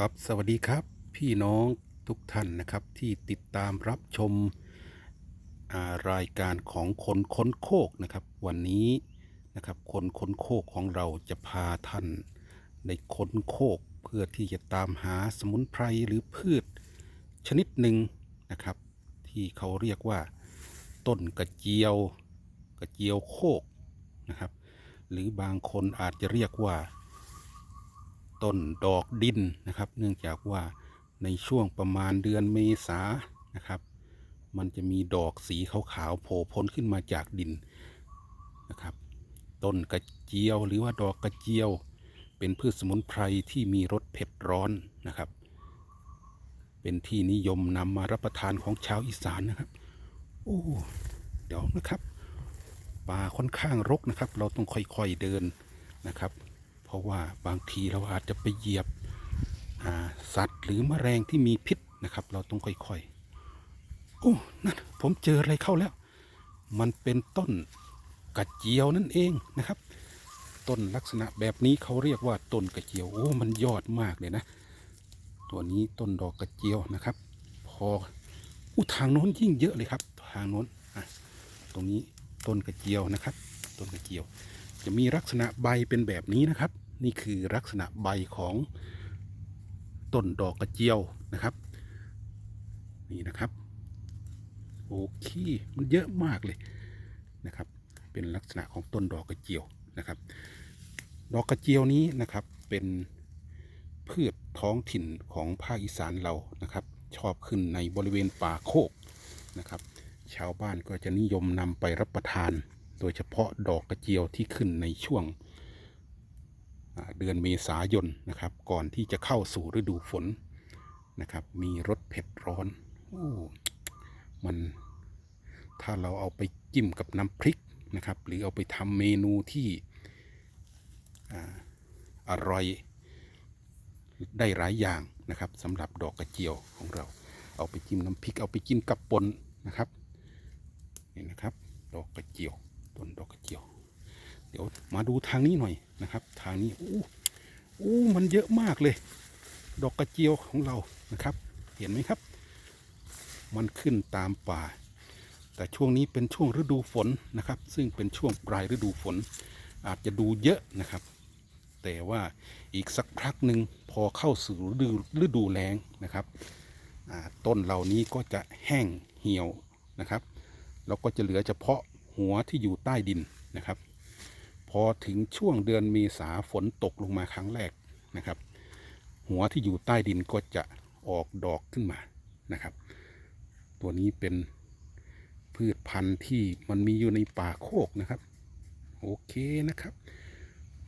ครับ สวัสดีครับ พี่น้องทุกท่านนะครับ ที่ติดตามรับชมรายการของคนค้นโคกนะครับ วันนี้นะครับ คนค้นโคกของเราจะพาท่านในค้นโคกเพื่อที่จะตามหาสมุนไพรหรือพืชชนิดหนึ่งนะครับ ที่เขาเรียกว่า ต้นกระเจียว กระเจียวโคกนะครับ หรือบางคนอาจจะเรียกว่า ต้นดอกดินนะครับ เนื่องจากว่าในช่วงประมาณเดือนเมษานะครับ มันจะมีดอกสีขาวๆโผล่พ้นขึ้นมาจากดินนะครับ ต้นกระเจียวหรือว่าดอกกระเจียว เป็นพืชสมุนไพรที่มีรสเผ็ดร้อนนะครับ เป็นที่นิยมนำมารับประทานของชาวอีสานนะครับ โอ้เดี๋ยวนะครับป่าค่อนข้างรกนะครับ เราต้องค่อยๆเดินนะครับ ราะว่าบางทีเราอาจจะไปเหยียบสัตว์หรือแมลงที่มีพิษนะครับ เราต้องค่อยๆ โอ้ นั่นผมเจออะไรเข้าแล้ว มันเป็นต้นกระเจียวนั่นเองนะครับ ต้นลักษณะแบบนี้เขาเรียกว่าต้นกระเจียว โอ้ มันยอดมากเลยนะ ตัวนี้ต้นดอกกระเจียวนะครับ พออู้ทางโน้นยิ่งเยอะเลยครับ ทางโน้นอะตรงนี้ต้นกระเจียวนะครับ ต้นกระเจียว จะมีลักษณะใบเป็นแบบนี้นะครับ นี่คือลักษณะใบของต้นดอกกระเจียวนะครับ นี่นะครับ โอเค มันเยอะมากเลยนะครับ เป็นลักษณะของต้นดอกกระเจียวนะครับ ดอกกระเจียวนี้นะครับเป็นพืชท้องถิ่นของภาคอีสานเรานะครับ ชอบขึ้นในบริเวณป่าโคกนะครับ ชาวบ้านก็จะนิยมนำไปรับประทาน โดยเฉพาะดอกกระเจียวที่ขึ้นในช่วง เดือนเมษายนนะครับ ก่อนที่จะเข้าสู่ฤดูฝนนะครับ มีรสเผ็ดร้อนโอ้มันถ้าเราเอาไปจิ้มกับน้ำพริกนะครับ หรือเอาไปทำเมนูที่อร่อยได้หลายอย่างนะครับสำหรับดอกกระเจียวของเรา เอาไปจิ้มน้ำพริกเอาไปกินกับปนนะครับนี่นะครับ ดอกกระเจียวต้นดอกกระเจียว ดี๋ยวมาดูทางนี้หน่อยนะครับ ทางนี้อู้อู้มันเยอะมากเลย ดอกกระเจียวของเรานะครับ เห็นไหมครับ มันขึ้นตามป่า แต่ช่วงนี้เป็นช่วงฤดูฝนนะครับ ซึ่งเป็นช่วงปลายฤดูฝน อาจจะดูเยอะนะครับ แต่ว่าอีกสักพักหนึ่งพอเข้าสู่ฤดูฤดูแล้งนะครับต้นเหล่านี้ก็จะแห้งเหี่ยวนะครับเราก็จะเหลือเฉพาะหัวที่อยู่ใต้ดินนะครับ อถึงช่วงเดือนเมษาฝนตกลงมาครั้งแรกนะครับ หัวที่อยู่ใต้ดินก็จะออกดอกขึ้นมานะครับ ตัวนี้เป็นพืชพันธุ์ที่มันมีอยู่ในป่าโคกนะครับ โอเคนะครับ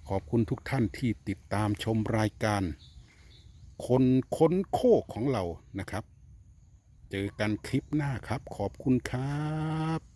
ขอบคุณทุกท่านที่ติดตามชมรายการ คนค้นโคกของเรานะครับ เจอกันคลิปหน้าครับ ขอบคุณครับ